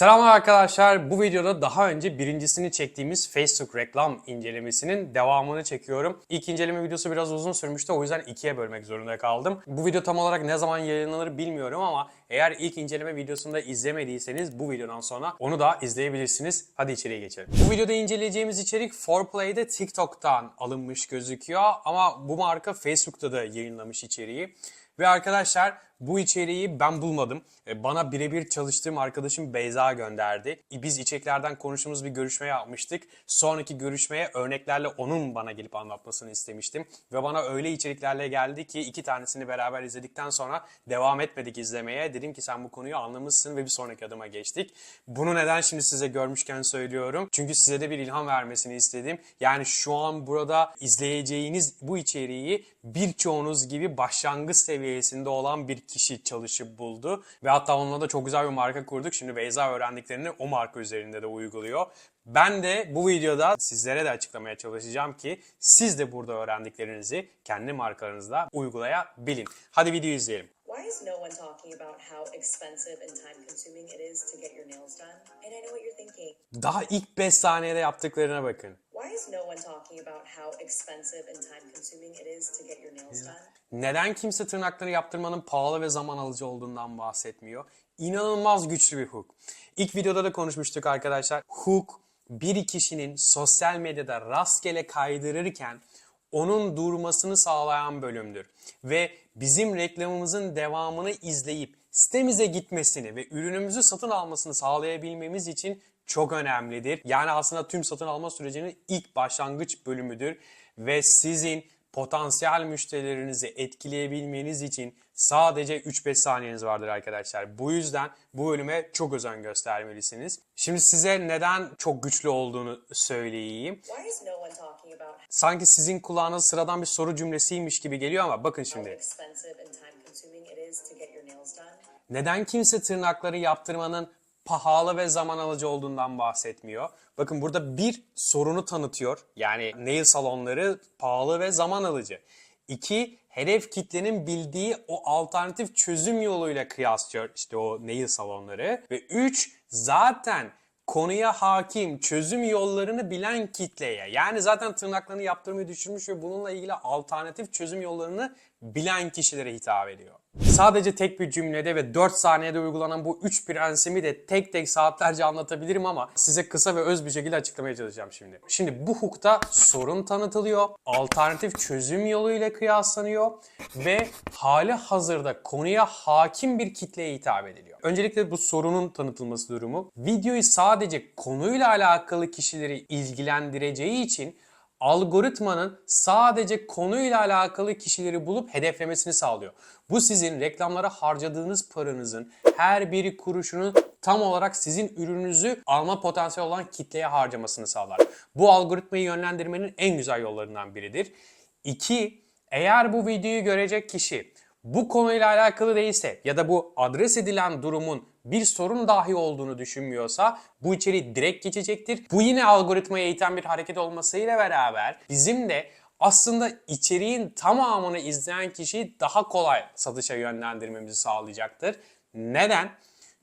Selamlar arkadaşlar. Bu videoda daha önce birincisini çektiğimiz Facebook reklam incelemesinin devamını çekiyorum. İlk inceleme videosu biraz uzun sürmüştü. O yüzden ikiye bölmek zorunda kaldım. Bu video tam olarak ne zaman yayınlanır bilmiyorum ama eğer ilk inceleme videosunu da izlemediyseniz bu videodan sonra onu da izleyebilirsiniz. Hadi içeriye geçelim. Bu videoda inceleyeceğimiz içerik 4Play'de TikTok'tan alınmış gözüküyor ama bu marka Facebook'ta da yayınlamış içeriği. Ve arkadaşlar bu içeriği ben bulmadım. E, Bana birebir çalıştığım arkadaşım Beyza gönderdi. E, Biz içeriklerden konuştuğumuz bir görüşme yapmıştık. Sonraki görüşmeye örneklerle onun bana gelip anlatmasını istemiştim. Ve bana öyle içeriklerle geldi ki iki tanesini beraber izledikten sonra devam etmedik izlemeye. Dedim ki sen bu konuyu anlamışsın ve bir sonraki adıma geçtik. Bunu neden şimdi size görmüşken söylüyorum? Çünkü size de bir ilham vermesini istedim. Yani şu an burada izleyeceğiniz bu içeriği birçoğunuz gibi başlangıç seviyesinde olan bir kişi çalışıp buldu. Ve hatta onunla da çok güzel bir marka kurduk. Şimdi Beyza öğrendiklerini o marka üzerinde de uyguluyor. Ben de bu videoda sizlere de açıklamaya çalışacağım ki siz de burada öğrendiklerinizi kendi markalarınızda uygulayabilin. Hadi videoyu izleyelim. Why is no one talking about how expensive and time consuming it is to get your nails done? And I know what you're thinking. Daha ilk 5 saniyede yaptıklarına bakın. İs no one talking about how expensive and time consuming it is to get your nails done? Neden kimse tırnakları yaptırmanın pahalı ve zaman alıcı olduğundan bahsetmiyor? İnanılmaz güçlü bir hook. İlk videoda da konuşmuştuk arkadaşlar. Hook bir kişinin sosyal medyada rastgele kaydırırken onun durmasını sağlayan bölümdür. Ve bizim reklamımızın devamını izleyip sitemize gitmesini ve ürünümüzü satın almasını sağlayabilmemiz için çok önemlidir. Yani aslında tüm satın alma sürecinin ilk başlangıç bölümüdür ve sizin potansiyel müşterilerinizi etkileyebilmeniz için sadece 3-5 saniyeniz vardır arkadaşlar. Bu yüzden bu bölüme çok özen göstermelisiniz. Şimdi size neden çok güçlü olduğunu söyleyeyim. Sanki sizin kulağınız sıradan bir soru cümlesiymiş gibi geliyor ama bakın şimdi. Neden kimse tırnakları yaptırmanın pahalı ve zaman alıcı olduğundan bahsetmiyor? Bakın burada bir sorunu tanıtıyor. Yani nail salonları pahalı ve zaman alıcı. İki, hedef kitlenin bildiği o alternatif çözüm yoluyla kıyaslıyor işte o nail salonları. Ve üç, zaten konuya hakim, çözüm yollarını bilen kitleye yani zaten tırnaklarını yaptırmayı düşünmüş ve bununla ilgili alternatif çözüm yollarını bilen kişilere hitap ediyor. Sadece tek bir cümlede ve 4 saniyede uygulanan bu 3 prensimi de tek tek saatlerce anlatabilirim ama size kısa ve öz bir şekilde açıklamaya çalışacağım şimdi. Şimdi bu hukukta sorun tanıtılıyor, alternatif çözüm yoluyla kıyaslanıyor ve hali hazırda konuya hakim bir kitleye hitap ediliyor. Öncelikle bu sorunun tanıtılması durumu. Videoyu sadece konuyla alakalı kişileri ilgilendireceği için algoritmanın sadece konuyla alakalı kişileri bulup hedeflemesini sağlıyor. Bu sizin reklamlara harcadığınız paranızın her bir kuruşunu tam olarak sizin ürününüzü alma potansiyeli olan kitleye harcamasını sağlar. Bu algoritmayı yönlendirmenin en güzel yollarından biridir. İki, eğer bu videoyu görecek kişi bu konuyla alakalı değilse ya da bu adres edilen durumun bir sorun dahi olduğunu düşünmüyorsa bu içeriği direkt geçecektir. Bu yine algoritmaya iten bir hareket olmasıyla beraber bizim de aslında içeriğin tamamını izleyen kişiyi daha kolay satışa yönlendirmemizi sağlayacaktır. Neden?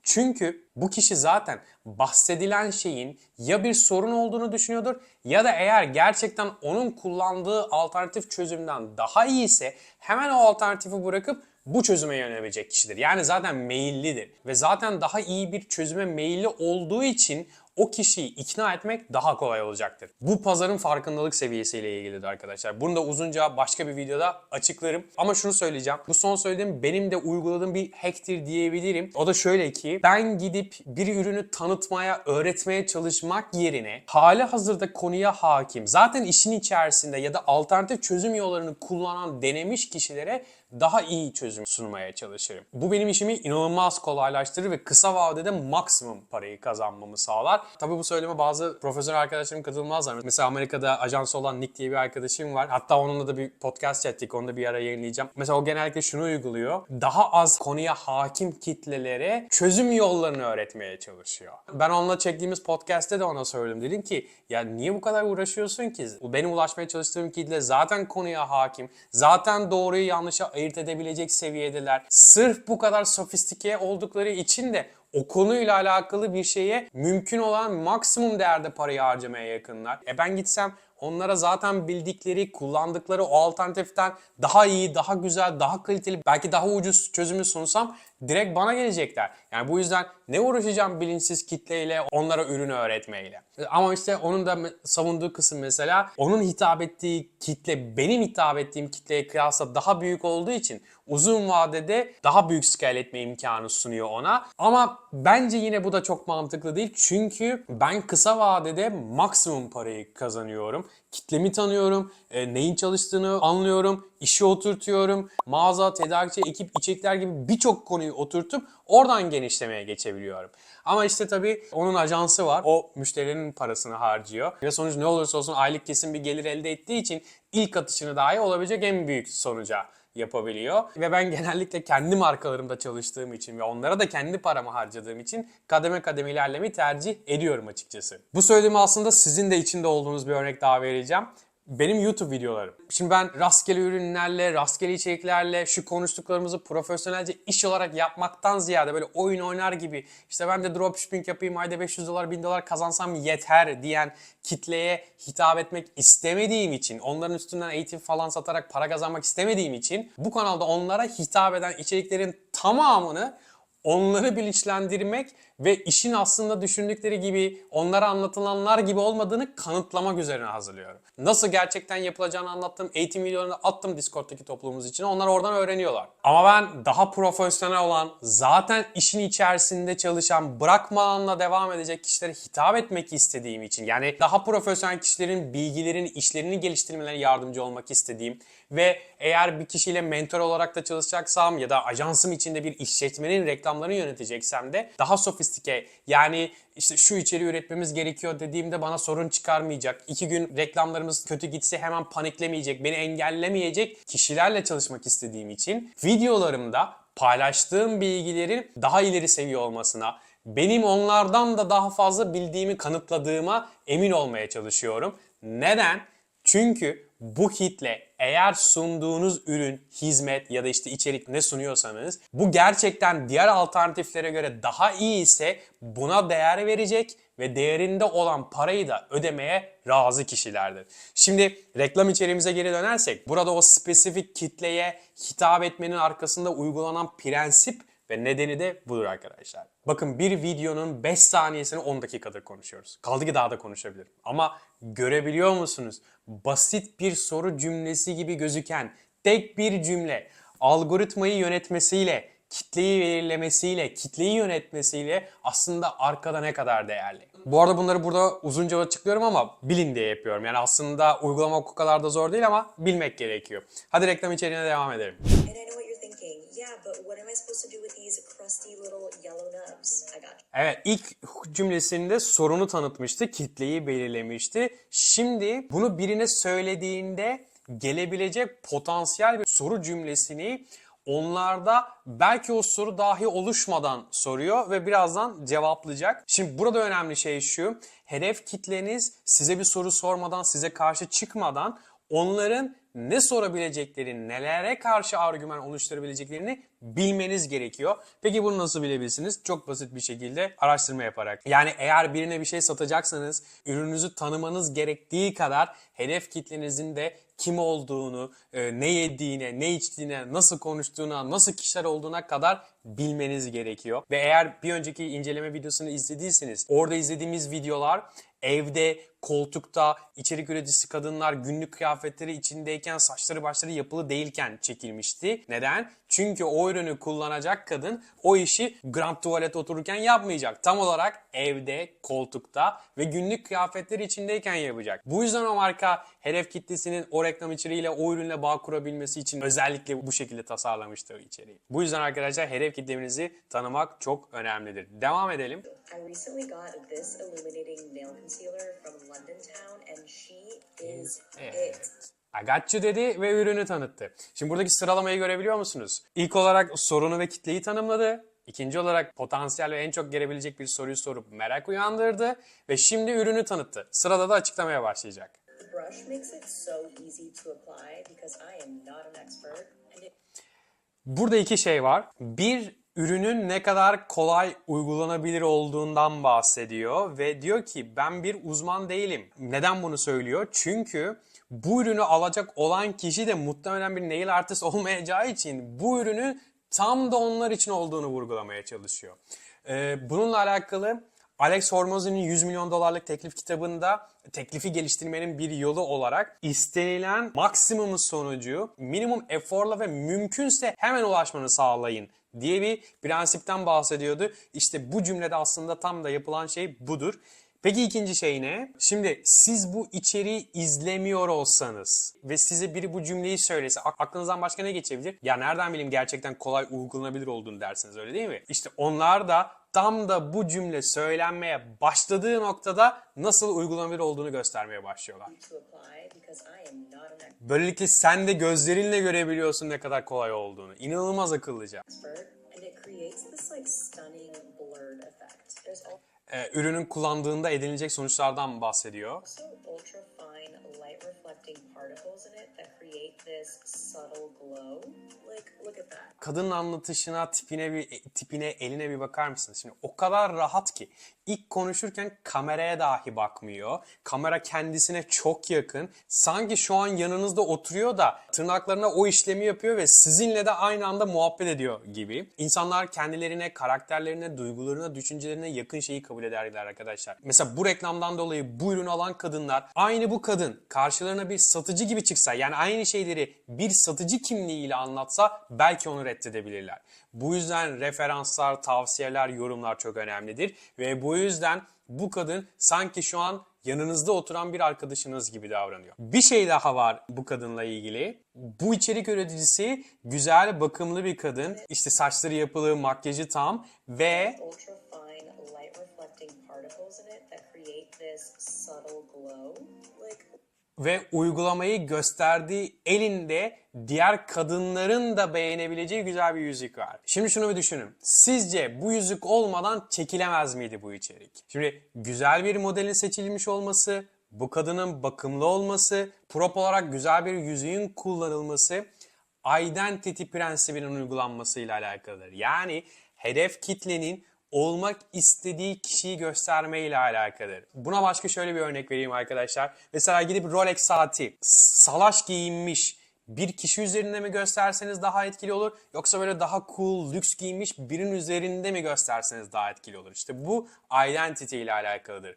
Çünkü bu kişi zaten bahsedilen şeyin ya bir sorun olduğunu düşünüyordur ya da eğer gerçekten onun kullandığı alternatif çözümden daha iyi ise hemen o alternatifi bırakıp bu çözüme yönelebilecek kişidir. Yani zaten meyillidir ve zaten daha iyi bir çözüme meyilli olduğu için o kişiyi ikna etmek daha kolay olacaktır. Bu pazarın farkındalık seviyesiyle ilgilidir arkadaşlar. Bunu da uzunca başka bir videoda açıklarım. Ama şunu söyleyeceğim. Bu son söylediğim benim de uyguladığım bir hacktir diyebilirim. O da şöyle ki ben gidip bir ürünü tanıtmaya, öğretmeye çalışmak yerine hali hazırda konuya hakim, zaten işin içerisinde ya da alternatif çözüm yollarını kullanan, denemiş kişilere daha iyi çözüm sunmaya çalışırım. Bu benim işimi inanılmaz kolaylaştırır ve kısa vadede maksimum parayı kazanmamı sağlar. Tabii bu söyleme bazı profesyonel arkadaşlarım katılmazlar. Mesela Amerika'da ajansı olan Nick diye bir arkadaşım var. Hatta onunla da bir podcast çektik. Onu da bir ara yayınlayacağım. Mesela o genellikle şunu uyguluyor. Daha az konuya hakim kitlelere çözüm yollarını öğretmeye çalışıyor. Ben onunla çektiğimiz podcast'te de ona söyledim. Dedim ki ya niye bu kadar uğraşıyorsun ki? Benim ulaşmaya çalıştığım kitle zaten konuya hakim. Zaten doğruyu yanlışı ayırt edebilecek seviyedeler. Sırf bu kadar sofistike oldukları için de o konuyla alakalı bir şeye mümkün olan maksimum değerde parayı harcamaya yakınlar. E ben gitsem onlara zaten bildikleri, kullandıkları o alternatiften daha iyi, daha güzel, daha kaliteli, belki daha ucuz çözümü sunsam direkt bana gelecekler. Yani bu yüzden ne uğraşacağım bilinçsiz kitleyle, onlara ürünü öğretmeyle. Ama işte onun da savunduğu kısım mesela onun hitap ettiği kitle benim hitap ettiğim kitleye kıyasla daha büyük olduğu için uzun vadede daha büyük scale etme imkanı sunuyor ona. Ama bence yine bu da çok mantıklı değil. Çünkü ben kısa vadede maksimum parayı kazanıyorum. Kitlemi tanıyorum, e, neyin çalıştığını anlıyorum, işi oturtuyorum, mağaza, tedarikçi, ekip, içerikler gibi birçok konuyu oturtup oradan genişlemeye geçebiliyorum. Ama işte tabii onun ajansı var. O müşterinin parasını harcıyor. Ve sonuç ne olursa olsun aylık kesin bir gelir elde ettiği için ilk atışını dahi olabilecek en büyük sonuca yapabiliyor. Ve ben genellikle kendi markalarımda çalıştığım için ve onlara da kendi paramı harcadığım için kademe kademe ilerlemeyi tercih ediyorum açıkçası. Bu söylediğimi aslında sizin de içinde olduğunuz bir örnek daha vereceğim benim YouTube videolarım. Şimdi ben rastgele ürünlerle, rastgele içeriklerle şu konuştuklarımızı profesyonelce iş olarak yapmaktan ziyade böyle oyun oynar gibi işte ben de dropshipping yapayım ayda 500 dolar 1000 dolar kazansam yeter diyen kitleye hitap etmek istemediğim için onların üstünden eğitim falan satarak para kazanmak istemediğim için bu kanalda onlara hitap eden içeriklerin tamamını onları bilinçlendirmek ve işin aslında düşündükleri gibi, onlara anlatılanlar gibi olmadığını kanıtlamak üzerine hazırlıyorum. Nasıl gerçekten yapılacağını anlattım, eğitim videolarını attım Discord'daki toplumumuz için. Onlar oradan öğreniyorlar. Ama ben daha profesyonel olan, zaten işin içerisinde çalışan, bırakmadanla devam edecek kişilere hitap etmek istediğim için, yani daha profesyonel kişilerin bilgilerini, işlerini geliştirmelerine yardımcı olmak istediğim ve eğer bir kişiyle mentor olarak da çalışacaksam ya da ajansım içinde bir işletmenin reklamlarını yöneteceksem de daha sofistike yani işte şu içeriği üretmemiz gerekiyor dediğimde bana sorun çıkarmayacak. iki gün reklamlarımız kötü gitse hemen paniklemeyecek, beni engellemeyecek kişilerle çalışmak istediğim için videolarımda paylaştığım bilgilerin daha ileri seviye olmasına, benim onlardan da daha fazla bildiğimi kanıtladığıma emin olmaya çalışıyorum. Neden? Çünkü bu kitle eğer sunduğunuz ürün, hizmet ya da işte içerik ne sunuyorsanız bu gerçekten diğer alternatiflere göre daha iyi ise buna değer verecek ve değerinde olan parayı da ödemeye razı kişilerdir. Şimdi reklam içeriğimize geri dönersek burada o spesifik kitleye hitap etmenin arkasında uygulanan prensip ve nedeni de budur arkadaşlar. Bakın bir videonun 5 saniyesini 10 dakikadır konuşuyoruz. Kaldı ki daha da konuşabilirim. Ama görebiliyor musunuz? Basit bir soru cümlesi gibi gözüken tek bir cümle algoritmayı yönetmesiyle, kitleyi belirlemesiyle, kitleyi yönetmesiyle aslında arkada ne kadar değerli. Bu arada bunları burada uzunca açıklıyorum ama bilin diye yapıyorum. Yani aslında uygulamak o kadar da zor değil ama bilmek gerekiyor. Hadi reklam içeriğine devam edelim. Evet ilk cümlesinde sorunu tanıtmıştı, kitleyi belirlemişti. Şimdi bunu birine söylediğinde gelebilecek potansiyel bir soru cümlesini onlarda belki o soru dahi oluşmadan soruyor ve birazdan cevaplayacak. Şimdi burada önemli şey şu. Hedef kitleniz size bir soru sormadan, size karşı çıkmadan onların ne sorabileceklerini, nelere karşı argüman oluşturabileceklerini bilmeniz gerekiyor. Peki bunu nasıl bilebilirsiniz? Çok basit bir şekilde araştırma yaparak. Yani eğer birine bir şey satacaksanız ürününüzü tanımanız gerektiği kadar hedef kitlenizin de kim olduğunu, e, ne yediğine, ne içtiğine, nasıl konuştuğuna, nasıl kişiler olduğuna kadar bilmeniz gerekiyor. Ve eğer bir önceki inceleme videosunu izlediyseniz orada izlediğimiz videolar evde, koltukta, içerik üreticisi kadınlar günlük kıyafetleri içindeyken saçları başları yapılı değilken çekilmişti. Neden? Çünkü o ürünü kullanacak kadın o işi grand tuvalet otururken yapmayacak. Tam olarak evde, koltukta ve günlük kıyafetleri içindeyken yapacak. Bu yüzden o marka hedef kitlesinin o reklam içeriğiyle o ürünle bağ kurabilmesi için özellikle bu şekilde tasarlamıştır içeriği. Bu yüzden arkadaşlar hedef kitlenizi tanımak çok önemlidir. Devam edelim. I recently got this illuminating nail concealer from London Town and she is it. You dedi ve ürünü tanıttı. Şimdi buradaki sıralamayı görebiliyor musunuz? İlk olarak sorunu ve kitleyi tanımladı. İkinci olarak potansiyel ve en çok gelebilecek bir soruyu sorup merak uyandırdı. Ve şimdi ürünü tanıttı. Sırada da açıklamaya başlayacak. Burada iki şey var. Bir ürünün ne kadar kolay uygulanabilir olduğundan bahsediyor ve diyor ki ben bir uzman değilim. Neden bunu söylüyor? Çünkü bu ürünü alacak olan kişi de muhtemelen bir nail artist olmayacağı için bu ürünün tam da onlar için olduğunu vurgulamaya çalışıyor. Ee, bununla alakalı Alex Hormozy'nin 100 milyon dolarlık teklif kitabında teklifi geliştirmenin bir yolu olarak istenilen maksimum sonucu minimum eforla ve mümkünse hemen ulaşmanı sağlayın diye bir prensipten bahsediyordu. İşte bu cümlede aslında tam da yapılan şey budur. Peki ikinci şey ne? Şimdi siz bu içeriği izlemiyor olsanız ve size biri bu cümleyi söylese ak- aklınızdan başka ne geçebilir? Ya nereden bileyim gerçekten kolay uygulanabilir olduğunu dersiniz öyle değil mi? İşte onlar da tam da bu cümle söylenmeye başladığı noktada nasıl uygulanabilir olduğunu göstermeye başlıyorlar. Böylelikle sen de gözlerinle görebiliyorsun ne kadar kolay olduğunu. İnanılmaz akıllıca. Ee, ürünün kullandığında edinilecek sonuçlardan bahsediyor. Create kadının anlatışına, tipine bir tipine, eline bir bakar mısınız? Şimdi o kadar rahat ki ilk konuşurken kameraya dahi bakmıyor. Kamera kendisine çok yakın. Sanki şu an yanınızda oturuyor da tırnaklarına o işlemi yapıyor ve sizinle de aynı anda muhabbet ediyor gibi. İnsanlar kendilerine, karakterlerine, duygularına, düşüncelerine yakın şeyi kabul ederler arkadaşlar. Mesela bu reklamdan dolayı bu ürünü alan kadınlar aynı bu kadın karşılarına bir satıcı gibi çıksa yani aynı şeyleri bir satıcı kimliğiyle anlatsa belki onu reddedebilirler. Bu yüzden referanslar, tavsiyeler, yorumlar çok önemlidir ve bu yüzden bu kadın sanki şu an yanınızda oturan bir arkadaşınız gibi davranıyor. Bir şey daha var bu kadınla ilgili. Bu içerik üreticisi güzel, bakımlı bir kadın. İşte saçları yapılı, makyajı tam ve Ve uygulamayı gösterdiği elinde diğer kadınların da beğenebileceği güzel bir yüzük var. Şimdi şunu bir düşünün. Sizce bu yüzük olmadan çekilemez miydi bu içerik? Şimdi güzel bir modelin seçilmiş olması, bu kadının bakımlı olması, prop olarak güzel bir yüzüğün kullanılması identity prensibinin uygulanmasıyla alakalıdır. Yani hedef kitlenin olmak istediği kişiyi göstermeyle alakalıdır. Buna başka şöyle bir örnek vereyim arkadaşlar. Mesela gidip Rolex saati salaş giyinmiş bir kişi üzerinde mi gösterseniz daha etkili olur yoksa böyle daha cool, lüks giyinmiş birinin üzerinde mi gösterseniz daha etkili olur. İşte bu identity ile alakalıdır.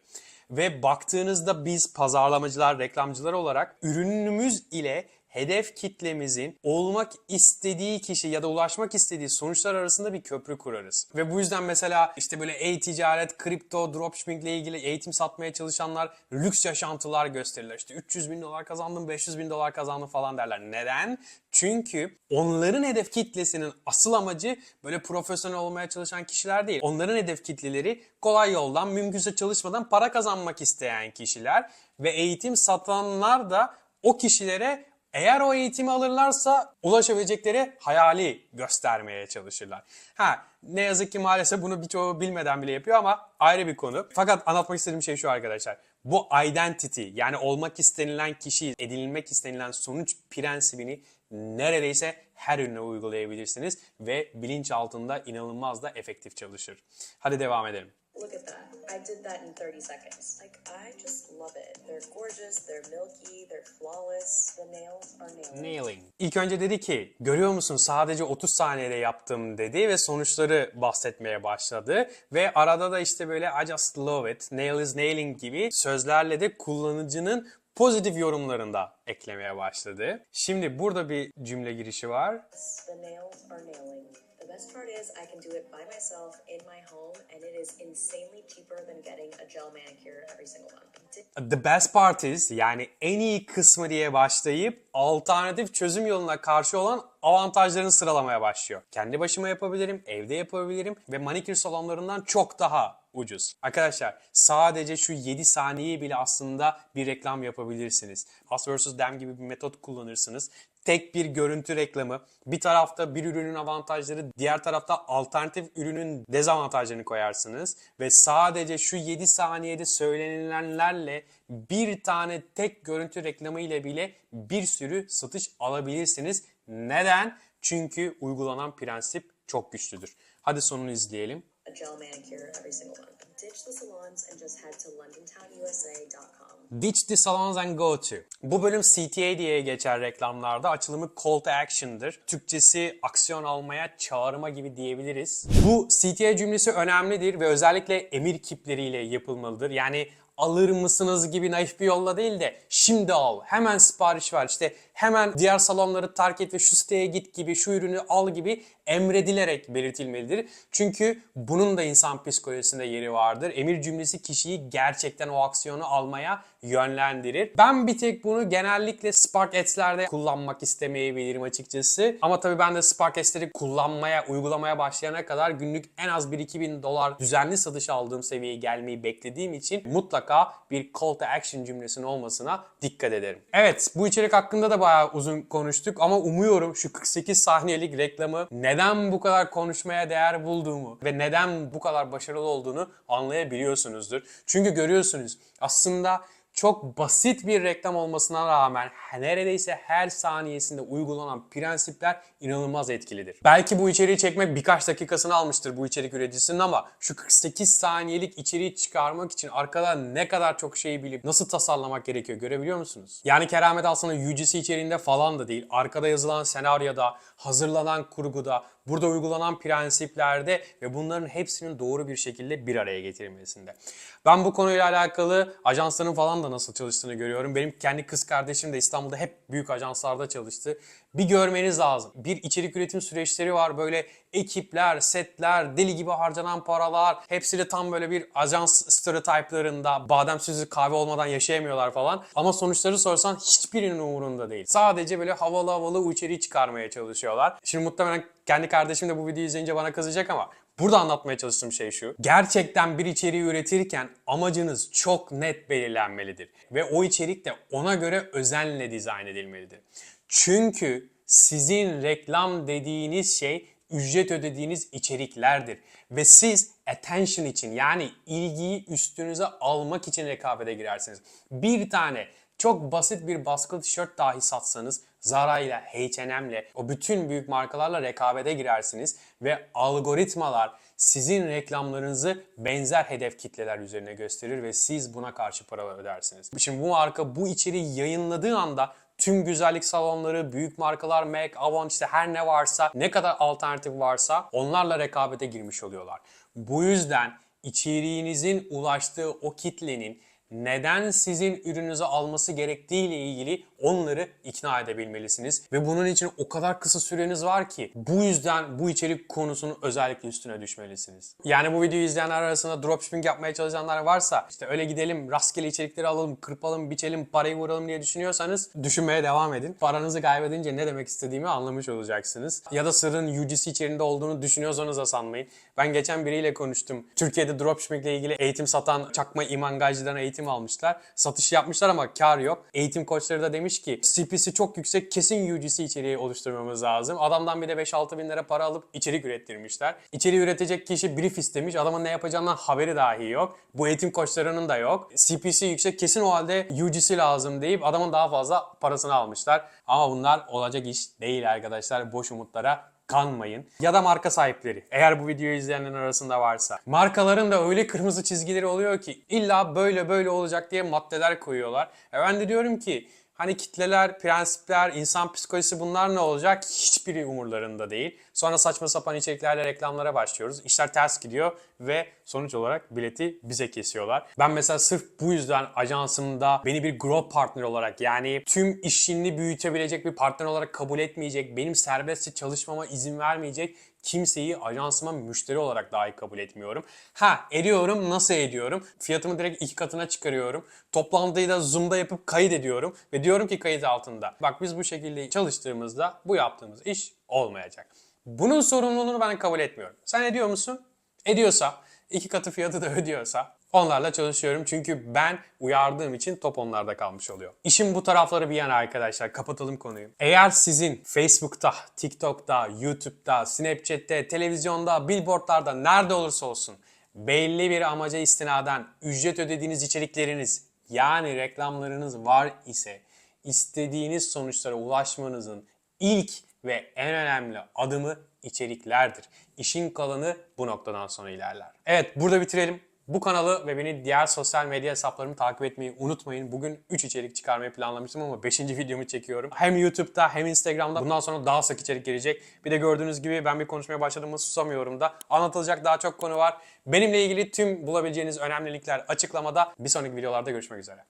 Ve baktığınızda biz pazarlamacılar, reklamcılar olarak ürünümüz ile hedef kitlemizin olmak istediği kişi ya da ulaşmak istediği sonuçlar arasında bir köprü kurarız. Ve bu yüzden mesela işte böyle e-ticaret, kripto, dropshipping ile ilgili eğitim satmaya çalışanlar lüks yaşantılar gösterirler. İşte 300 bin dolar kazandım, 500 bin dolar kazandım falan derler. Neden? Çünkü onların hedef kitlesinin asıl amacı böyle profesyonel olmaya çalışan kişiler değil. Onların hedef kitleleri kolay yoldan, mümkünse çalışmadan para kazanmak isteyen kişiler ve eğitim satanlar da o kişilere eğer o eğitimi alırlarsa ulaşabilecekleri hayali göstermeye çalışırlar. Ha ne yazık ki maalesef bunu birçoğu bilmeden bile yapıyor ama ayrı bir konu. Fakat anlatmak istediğim şey şu arkadaşlar. Bu identity yani olmak istenilen kişi, edinilmek istenilen sonuç prensibini neredeyse her ürüne uygulayabilirsiniz ve bilinç altında inanılmaz da efektif çalışır. Hadi devam edelim. Look at that. I did that in 30 seconds. Like, I just love it. They're gorgeous, they're milky, they're flawless. The nails are nailing. Nailing. İlk önce dedi ki görüyor musun sadece 30 saniyede yaptım dedi ve sonuçları bahsetmeye başladı. Ve arada da işte böyle I just love it, nail is nailing gibi sözlerle de kullanıcının pozitif yorumlarında eklemeye başladı. Şimdi burada bir cümle girişi var. The nails are nailing. Best part is I can do it by myself in my home, and it is insanely cheaper than getting a gel manicure every single month. The best part is yani en iyi kısmı diye başlayıp alternatif çözüm yoluna karşı olan avantajlarını sıralamaya başlıyor. Kendi başıma yapabilirim, evde yapabilirim ve manikür salonlarından çok daha ucuz. Arkadaşlar sadece şu 7 saniye bile aslında bir reklam yapabilirsiniz. Us vs. Them gibi bir metot kullanırsınız. Tek bir görüntü reklamı. Bir tarafta bir ürünün avantajları, diğer tarafta alternatif ürünün dezavantajlarını koyarsınız. Ve sadece şu 7 saniyede söylenilenlerle bir tane tek görüntü reklamı ile bile bir sürü satış alabilirsiniz. Neden? Çünkü uygulanan prensip çok güçlüdür. Hadi sonunu izleyelim. Ditch the salons and go to. Bu bölüm CTA diye geçer reklamlarda. Açılımı call to action'dır. Türkçesi aksiyon almaya çağırma gibi diyebiliriz. Bu CTA cümlesi önemlidir ve özellikle emir kipleriyle yapılmalıdır. Yani alır mısınız gibi naif bir yolla değil de şimdi al, hemen sipariş ver, işte hemen diğer salonları terk et ve şu siteye git gibi, şu ürünü al gibi emredilerek belirtilmelidir. Çünkü bunun da insan psikolojisinde yeri vardır. Emir cümlesi kişiyi gerçekten o aksiyonu almaya yönlendirir. Ben bir tek bunu genellikle Spark Ads'lerde kullanmak istemeyebilirim açıkçası. Ama tabii ben de Spark Ads'leri kullanmaya, uygulamaya başlayana kadar günlük en az 1-2 bin dolar düzenli satış aldığım seviyeye gelmeyi beklediğim için mutlaka bir call to action cümlesinin olmasına dikkat ederim. Evet bu içerik hakkında da bayağı uzun konuştuk ama umuyorum şu 48 saniyelik reklamı neden bu kadar konuşmaya değer bulduğumu ve neden bu kadar başarılı olduğunu anlayabiliyorsunuzdur. Çünkü görüyorsunuz aslında çok basit bir reklam olmasına rağmen neredeyse her saniyesinde uygulanan prensipler inanılmaz etkilidir. Belki bu içeriği çekmek birkaç dakikasını almıştır bu içerik üreticisinin ama şu 48 saniyelik içeriği çıkarmak için arkada ne kadar çok şeyi bilip nasıl tasarlamak gerekiyor görebiliyor musunuz? Yani keramet aslında UGC içeriğinde falan da değil. Arkada yazılan senaryoda, hazırlanan kurguda, burada uygulanan prensiplerde ve bunların hepsinin doğru bir şekilde bir araya getirilmesinde. Ben bu konuyla alakalı ajansların falan da nasıl çalıştığını görüyorum. Benim kendi kız kardeşim de İstanbul'da hep büyük ajanslarda çalıştı. Bir görmeniz lazım. Bir içerik üretim süreçleri var. Böyle ekipler, setler, deli gibi harcanan paralar. Hepsi de tam böyle bir ajans stereotiplerinde badem süzü kahve olmadan yaşayamıyorlar falan. Ama sonuçları sorsan hiçbirinin umurunda değil. Sadece böyle havalı havalı o içeriği çıkarmaya çalışıyorlar. Şimdi muhtemelen kendi kardeşim de bu videoyu izleyince bana kızacak ama Burada anlatmaya çalıştığım şey şu. Gerçekten bir içeriği üretirken amacınız çok net belirlenmelidir. Ve o içerik de ona göre özenle dizayn edilmelidir. Çünkü sizin reklam dediğiniz şey ücret ödediğiniz içeriklerdir. Ve siz attention için yani ilgiyi üstünüze almak için rekabete girersiniz. Bir tane çok basit bir baskılı tişört dahi satsanız Zara ile H&M ile o bütün büyük markalarla rekabete girersiniz ve algoritmalar sizin reklamlarınızı benzer hedef kitleler üzerine gösterir ve siz buna karşı paralar ödersiniz. Şimdi bu marka bu içeriği yayınladığı anda tüm güzellik salonları, büyük markalar, MAC, Avon işte her ne varsa, ne kadar alternatif varsa onlarla rekabete girmiş oluyorlar. Bu yüzden içeriğinizin ulaştığı o kitlenin neden sizin ürününüzü alması gerektiği ile ilgili onları ikna edebilmelisiniz. Ve bunun için o kadar kısa süreniz var ki bu yüzden bu içerik konusunun özellikle üstüne düşmelisiniz. Yani bu videoyu izleyenler arasında dropshipping yapmaya çalışanlar varsa işte öyle gidelim rastgele içerikleri alalım, kırpalım, biçelim, parayı vuralım diye düşünüyorsanız düşünmeye devam edin. Paranızı kaybedince ne demek istediğimi anlamış olacaksınız. Ya da sırrın UGC içerisinde olduğunu düşünüyorsanız da sanmayın. Ben geçen biriyle konuştum. Türkiye'de dropshipping ile ilgili eğitim satan çakma imangajcıdan eğitim almışlar. Satış yapmışlar ama kar yok. Eğitim koçları da demiş ki CPC çok yüksek kesin UGC içeriği oluşturmamız lazım. Adamdan bir de 5-6 bin lira para alıp içerik ürettirmişler. İçeriği üretecek kişi brief istemiş. Adamın ne yapacağından haberi dahi yok. Bu eğitim koçlarının da yok. CPC yüksek kesin o halde UGC lazım deyip adamın daha fazla parasını almışlar. Ama bunlar olacak iş değil arkadaşlar. Boş umutlara kanmayın. Ya da marka sahipleri. Eğer bu videoyu izleyenlerin arasında varsa. Markaların da öyle kırmızı çizgileri oluyor ki illa böyle böyle olacak diye maddeler koyuyorlar. E ben de diyorum ki Hani kitleler, prensipler, insan psikolojisi bunlar ne olacak? Hiçbiri umurlarında değil. Sonra saçma sapan içeriklerle reklamlara başlıyoruz. İşler ters gidiyor ve sonuç olarak bileti bize kesiyorlar. Ben mesela sırf bu yüzden ajansımda beni bir growth partner olarak yani tüm işini büyütebilecek bir partner olarak kabul etmeyecek, benim serbestçe çalışmama izin vermeyecek kimseyi ajansıma müşteri olarak dahi kabul etmiyorum. Ha ediyorum nasıl ediyorum? Fiyatımı direkt iki katına çıkarıyorum. Toplantıyı da Zoom'da yapıp kayıt ediyorum ve diyorum ki kayıt altında. Bak biz bu şekilde çalıştığımızda bu yaptığımız iş olmayacak. Bunun sorumluluğunu ben kabul etmiyorum. Sen ediyor musun? Ediyorsa, iki katı fiyatı da ödüyorsa onlarla çalışıyorum. Çünkü ben uyardığım için top onlarda kalmış oluyor. İşin bu tarafları bir yana arkadaşlar. Kapatalım konuyu. Eğer sizin Facebook'ta, TikTok'ta, YouTube'da, Snapchat'te, televizyonda, billboardlarda nerede olursa olsun belli bir amaca istinaden ücret ödediğiniz içerikleriniz yani reklamlarınız var ise istediğiniz sonuçlara ulaşmanızın ilk ve en önemli adımı içeriklerdir. İşin kalanı bu noktadan sonra ilerler. Evet burada bitirelim. Bu kanalı ve beni diğer sosyal medya hesaplarımı takip etmeyi unutmayın. Bugün 3 içerik çıkarmayı planlamıştım ama 5. videomu çekiyorum. Hem YouTube'da hem Instagram'da bundan sonra daha sık içerik gelecek. Bir de gördüğünüz gibi ben bir konuşmaya başladığımda susamıyorum da. Anlatılacak daha çok konu var. Benimle ilgili tüm bulabileceğiniz önemli linkler açıklamada. Bir sonraki videolarda görüşmek üzere.